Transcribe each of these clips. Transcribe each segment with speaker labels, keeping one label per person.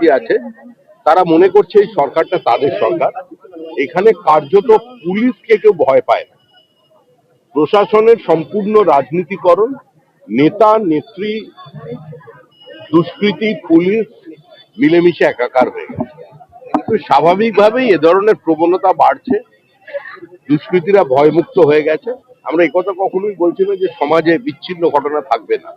Speaker 1: Party আছে। তারা মনে করছে এই সরকারটা তাদের সরকার। এখানে কার্যত পুলিশকে কেউ ভয় পায় না। প্রশাসনের সম্পূর্ণ রাজনীতিকরণ, নেতা, নেত্রী, দুষ্কৃতী, পুলিশ মিলেমিশে একাকার হয়ে গেছে। স্বাভাবিকভাবেই এ ধরনের প্রবণতা বাড়ছে। দুষ্কৃতীরা ভয়মুক্ত হয়ে গেছে। আমরা এই কথা কখনোই বলছি না যে সমাজে বিচ্ছিন্ন ঘটনা থাকবে না।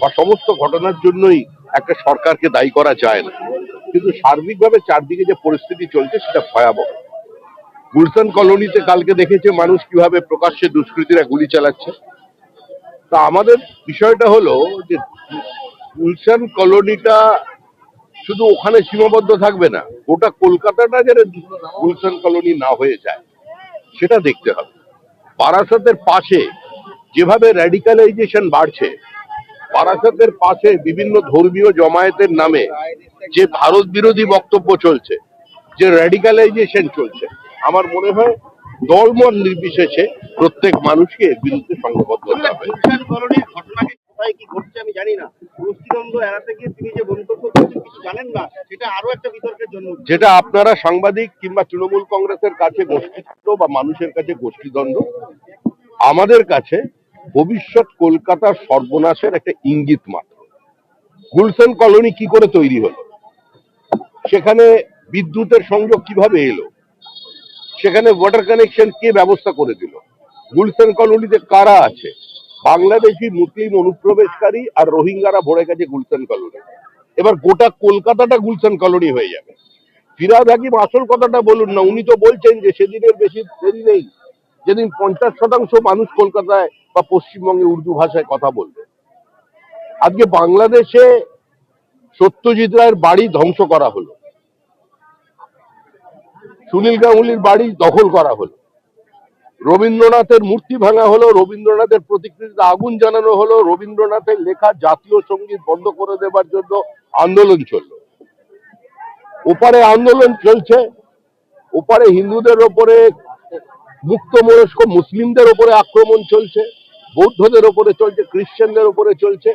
Speaker 1: বা সমস্ত ঘটনার জন্যই একটা সরকারকে দায়ী করা যায় না। কিন্তু সার্বিকভাবে চারদিকে যে পরিস্থিতি চলছে সেটা ভয়াবহ। গুলশান কলোনিতে কালকে দেখেছে মানুষ কীভাবে প্রকাশ্যে দুষ্কৃতীরা গুলি চালাচ্ছে। তা আমাদের বিষয়টা হলো যে গুলশান কলোনিটা শুধু ওখানে সীমাবদ্ধ থাকবে না, গোটা কলকাতাটা যেন গুলশান কলোনি না হয়ে যায়, সেটা দেখতে হবে। বারাসাতের পাশে যেভাবে র্যাডিকালাইজেশন বাড়ছে, বারাসাতের পাশে বিভিন্ন ধর্মীয় জমায়েতের নামে যে ভারত বিরোধী বক্তব্য চলছে যে র্যাডিকালাইজেশন চলছে আমার মনে হয় দলমত নির্বিশেষে প্রত্যেক মানুষকে এর বিরুদ্ধে সংঘবদ্ধ হতে হবে।
Speaker 2: গুলশান কলোনির ঘটনাকে কোথায় কি ঘটছে আমি জানি না। গোষ্ঠীদ্বন্দ্ব এড়াতে গিয়ে তিনি যে মন্তব্য করছেন কিছু জানেন না? সেটা আরও একটা বিতর্কের জন্য
Speaker 1: যেটা আপনারা সাংবাদিক কিংবা তৃণমূল কংগ্রেসের কাছে গোষ্ঠীদ্বন্দ্ব বা মানুষের কাছে গোষ্ঠীদ্বন্দ্ব আমাদের কাছে ভবিষ্যৎ কলকাতার সর্বনাশের একটা ইঙ্গিত মাত্র। গুলশান কলোনি কি করে তৈরি হলো? সেখানে বিদ্যুতের সংযোগ কীভাবে এলো? সেখানে ওয়াটার কানেকশন কে ব্যবস্থা করে দিল? গুলশান কলোনিতে কারা আছে? বাংলাদেশি মুসলিম অনুপ্রবেশকারী আর রোহিঙ্গারা ভরে গেছে গুলশান কলোনি। এবার গোটা কলকাতাটা গুলশান কলোনি হয়ে যাবে। ফিরাদ হাকিম আসল কথাটা বলুন না, উনি তো বলছেন যে সেদিনের বেশি দেরি নেই। যেদিন পঞ্চাশ শতাংশ মানুষ কলকাতায় বা পশ্চিমবঙ্গে উর্দু ভাষায় কথা বলবে। আজকে বাংলাদেশে সত্যজিৎ রায়ের বাড়ি ধ্বংস করা হলো। সুনীল গাঙ্গুলির বাড়ি দখল করা হলো। রবীন্দ্রনাথের মূর্তি ভাঙা হলো, রবীন্দ্রনাথের প্রতিকৃতিতে আগুন জানানো হলো, রবীন্দ্রনাথের লেখা জাতীয় সংগীত বন্ধ করে দেবার জন্য আন্দোলন চলল। ওপারে আন্দোলন চলছে, ওপারে হিন্দুদের ওপরে মুক্ত মনস্ক মুসলিমদের ওপরে আক্রমণ চলছে, বৌদ্ধদের ওপরে চলছে, খ্রিস্টানদের ওপরে চলছে,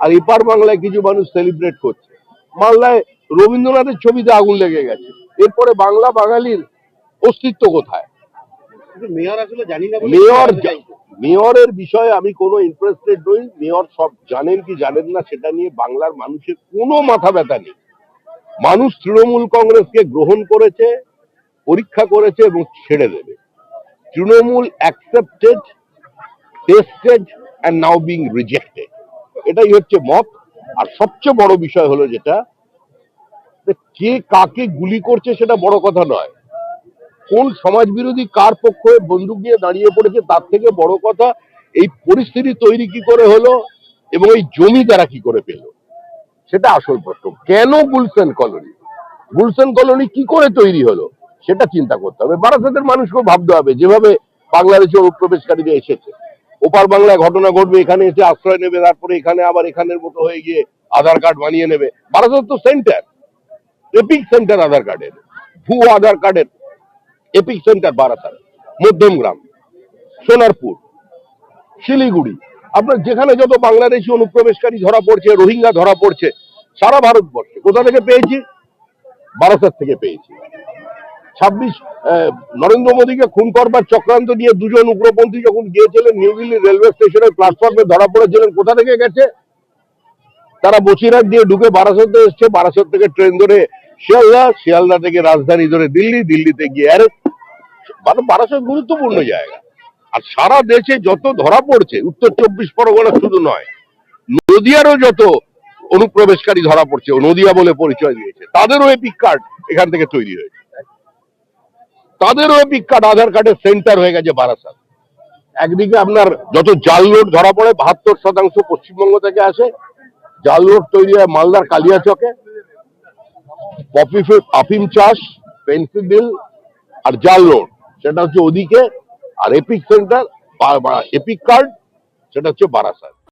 Speaker 1: আর এপার বাংলায় কিছু মানুষ সেলিব্রেট করছে। বাংলায় রবীন্দ্রনাথের ছবিতে আগুন লেগে গেছে। এরপরে বাংলা বাঙালির অস্তিত্ব কোথায়?
Speaker 2: মেয়র।
Speaker 1: মেয়রের বিষয়ে আমি কোনো ইন্টারেস্টেড নই। মেয়র সব জানেন কি জানেন না সেটা নিয়ে বাংলার মানুষের কোনো মাথা ব্যথা নেই। মানুষ তৃণমূল কংগ্রেসকে গ্রহণ করেছে পরীক্ষা করেছে এবং ছেড়ে দেবে। Trinamool accepted tested and now being rejected এটাই হচ্ছে মত। আর সবচেয়ে বড় বিষয় হলো যেটা কে কাকে গুলি করছে সেটা বড় কথা নয়। কোন সমাজ বিরোধী কার পক্ষ হয়ে বন্দুক নিয়ে দাঁড়িয়ে পড়েছে তার থেকে বড় কথা, এই পরিস্থিতি তৈরি কি করে হলো এবং এই জমি তারা কি করে পেল? সেটা আসল প্রশ্ন। কেন গুলশান কলোনি? গুলশান কলোনি কি করে তৈরি হলো? সেটা চিন্তা করতে হবে। বারাসাতের মানুষকেও ভাবতে হবে, যেভাবে বাংলাদেশে অনুপ্রবেশকারীরা এসেছে। ওপার বাংলায় ঘটনা ঘটবে, এখানে এসে আশ্রয় নেবে, তারপরে এখানে আবার এখানের মতো হয়ে গিয়ে আধার কার্ড বানিয়ে নেবে। বারাসাত তো সেন্টার। এপিক সেন্টার আধার কার্ডের ভুয়ো আধার কার্ডের এপিক সেন্টার বারাসাত মধ্যমগ্রাম সোনারপুর, শিলিগুড়ি। আপনার যেখানে যত বাংলাদেশি অনুপ্রবেশকারী ধরা পড়ছে, রোহিঙ্গা ধরা পড়ছে, সারা ভারতবর্ষে, কোথা থেকে পেয়েছি? বারাসাত থেকে পেয়েছি। ছাব্বিশ নরেন্দ্র মোদীকে খুন করবার চক্রান্ত নিয়ে দুজন উগ্রপন্থী যখন গিয়েছিলেন নিউ দিল্লি রেলওয়ে স্টেশনের প্ল্যাটফর্মে ধরা পড়েছিলেন, কোথা থেকে গেছে? তারা বসিরহাট দিয়ে ঢুকে বারাসাতে এসছে, বারাসাত থেকে ট্রেন ধরে শিয়ালদা শিয়ালদা থেকে রাজধানী ধরে দিল্লি, দিল্লিতে গিয়ে আরে মানে বারাসাত গুরুত্বপূর্ণ জায়গা। আর সারা দেশে যত ধরা পড়ছে, উত্তর চব্বিশ পরগনা শুধু নয়, নদিয়ারও যত অনুপ্রবেশকারী ধরা পড়ছে নদিয়া বলে পরিচয় দিয়েছে, তাদেরও এপিক কার্ড এখান থেকে তৈরি হয়েছে। তাদেরও এপিক কার্ড, আধার কার্ডের সেন্টার হয়ে গেছে বারাসাত। একদিকে আপনার যত জাল নোট ধরা পড়ে, বাহাত্তর শতাংশ পশ্চিমবঙ্গ থেকে আসে, জাল নোট তৈরি হয় মালদার কালিয়াচকে পপি আফিম চাষ, পেন্সিল আর জাল রোড। সেটা হচ্ছে ওদিকে, আর এপিক সেন্টার এপিক কার্ড, সেটা হচ্ছে বারাসাত।